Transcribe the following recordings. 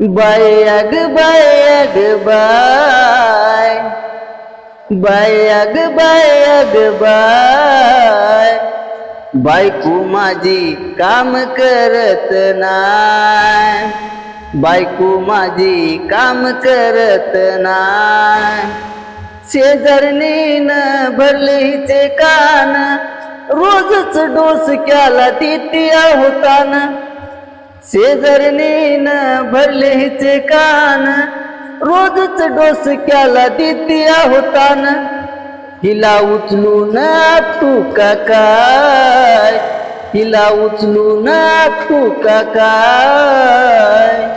Bye अग bye अग bye. Bye बायको माझी काम करत नाय. बायको माझी काम करत नाय. शेजारणीनं भरले हिचे कान. रोजच डोस केला ती होताना. शेजारणीनं भरले हिचे कान रोजच डोसक्याला क्याला देतिया होताना. हिला ना तू काय? हिला उचलून तू काय?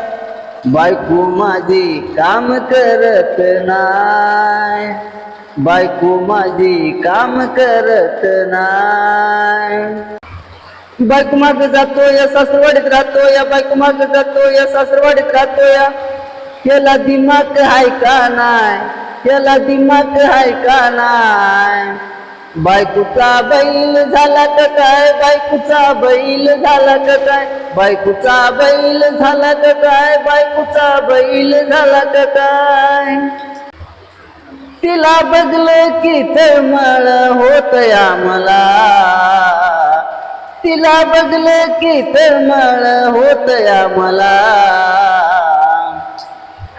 बायको माझी काम करत नाय. बायको माझी काम करत नाय. बायको माग जातो या सासरवाडीत राहतो या बायको माग जातो या सासरवाडीत राहतो या याला दिमाग हाय का नाय याला दिमाग हाय का नाय बायकोचा बैल झाला का काय? बायकोचा बैल झाला का काय? बायकोचा बैल झाला का काय? बायकोचा बैल झाला का काय? तिला बघलं की तळमळ होत या मला तिला बघलं की तळमळ होत या मला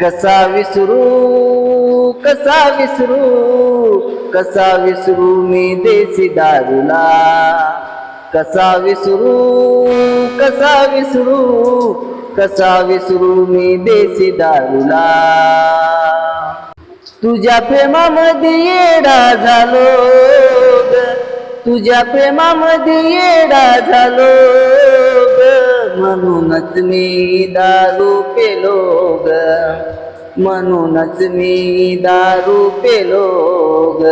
कसा विसरू कसा विसरू कसा विसरू मी देसी दारूला. कसा विसरू कसा विसरू कसा विसरू मी देसी दारूला. तुझ्या प्रेमामध्ये येडा झालो. तुझ्या प्रेमामध्ये येडा झालो ग. म्हणूनच मी दारू पेलो ग. म्हणूनच मी दारू पेलो ग.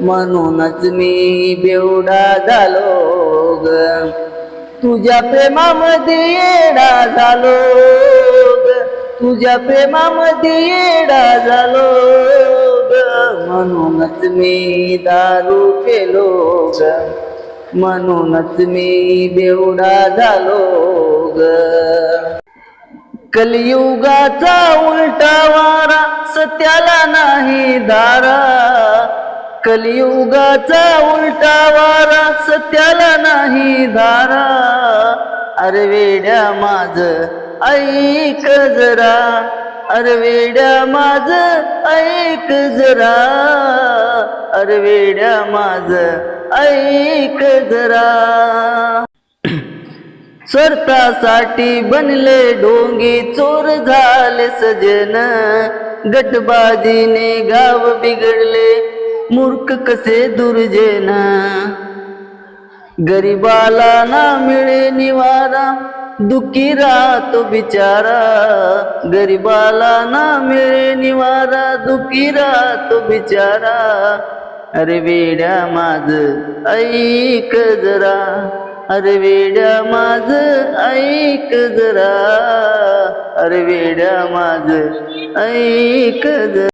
म्हणूनच मी बेवडा झालो ग. तुझ्या प्रेमामध्ये येडा झालो ग. तुझ्या प्रेमामध्ये येडा झालो ग म्हणूनच मी दारू केलो ग. म्हणूनच मी बेवडा झालो ग. कलियुगाचा उलटा वारा सत्याला नाही दारा कलियुगाचा उलटा वारा सत्याला नाही धारा. अरे वेड्या माझ ऐक जरा. अरवेड्या माझ ऐक जरा अरवेड्या माझ ऐक जरा. स्वार्थासाठी बनले डोंगी चोर झाले सजन. गटबाजीने गाव बिघडले मूर्ख कसे दुर्जेन. गरीबाला ना मिळे निवारा दुखी राहतो बिचारा. गरीबाला ना मिळे निवारा. दुखी राहतो बिचारा. अरे वेड्या माझ ऐक जरा. अरे वेड्या माझ ऐक जरा. अरे वेड्या माझ ऐक जरा.